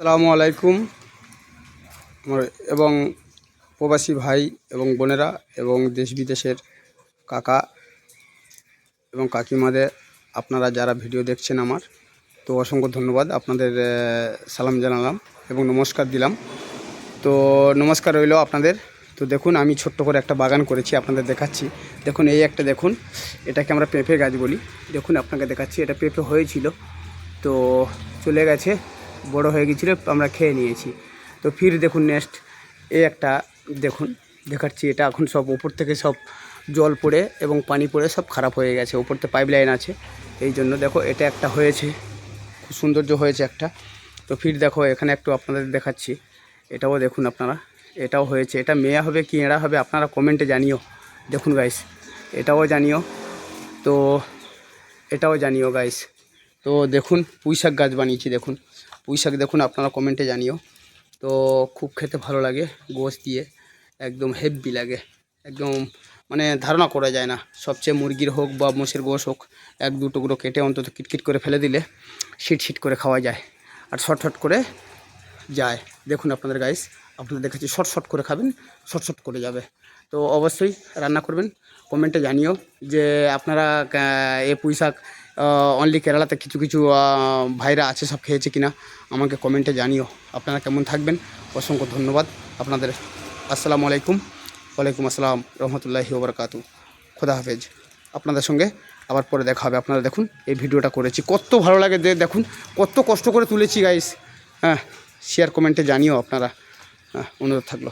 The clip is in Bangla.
আসসালামু আলাইকুম। আমার এবং প্রবাসী ভাই এবং বোনেরা এবং দেশ বিদেশের কাকা এবং কাকিমাদের, আপনারা যারা ভিডিও দেখছেন আমার, তো অসংখ্য ধন্যবাদ। আপনাদের সালাম জানালাম এবং নমস্কার দিলাম। তো নমস্কার রইল আপনাদের। তো দেখুন, আমি ছোট্ট করে একটা বাগান করেছি, আপনাদের দেখাচ্ছি। দেখুন, এই একটা দেখুন, এটাকে আমরা পেঁপে গাছ বলি। দেখুন, আপনাকে দেখাচ্ছি, এটা পেঁপে হয়েছিল। তো চলে গেছে। বড় হয়ে গেছিল, আমরা খেয়ে নিয়েছি। তো ফির দেখুন নেক্সট এ একটা দেখুন, দেখাচ্ছি এটা এখন সব উপর থেকে সব জল পড়ে এবং পানি পড়ে সব খারাপ হয়ে গেছে। থেকে পাইপ লাইন আছে, এই জন্য দেখো এটা একটা হয়েছে, খুব সৌন্দর্য হয়েছে একটা। তো ফির দেখো এখানে একটু আপনাদের দেখাচ্ছি, এটাও দেখুন আপনারা, এটাও হয়েছে। এটা মেয়ে হবে কি এঁড়া হবে আপনারা কমেন্টে জানিও। দেখুন গাইস এটাও জানিও। তো এটাও জানিও গাইস তো দেখুন, পুঁই শাক গাছ বানিয়েছি, দেখুন। পুঁই শাক দেখুন, আপনারা কমেন্টে জানিও। তো খুব খেতে ভালো লাগে, গোশ দিয়ে। একদম হেভি লাগে। একদম মানে ধারণা করা যায় না। সবচেয়ে মুরগির হোক বা মোষের গোশ হোক, এক দু টুকরো কেটে অন্তত কিটকিট করে ফেলে দিলে শিট শিট করে খাওয়া যায়। আর শর্ট শর্ট করে যায়। দেখুন আপনাদের গাইস আপনাদের দেখেছি শর্ট শর্ট করে খাবেন, শর্ট শর্ট করে যাবে। তো অবশ্যই রান্না করবেন, কমেন্টে জানিও যে আপনারা এ পুঁই শাক অনলি কেরালাতে কিছু কিছু ভাইরা আছে, সব খেয়েছে কিনা আমাকে কমেন্টে জানিও। আপনারা কেমন থাকবেন? অসংখ্য ধন্যবাদ আপনাদের। আসসালামু আলাইকুম। ওয়ালাইকুম আসসালাম রহমতুল্লাহি ওবরকাতু খোদা হাফেজ। আপনাদের সঙ্গে আবার পরে দেখা হবে। আপনারা দেখুন, এই ভিডিওটা করেছি। কত ভালো লাগে যে দেখুন, কত কষ্ট করে তুলেছি গাইস হ্যাঁ শেয়ার কমেন্টে জানিও আপনারা। হ্যাঁ অনুরোধ থাকল।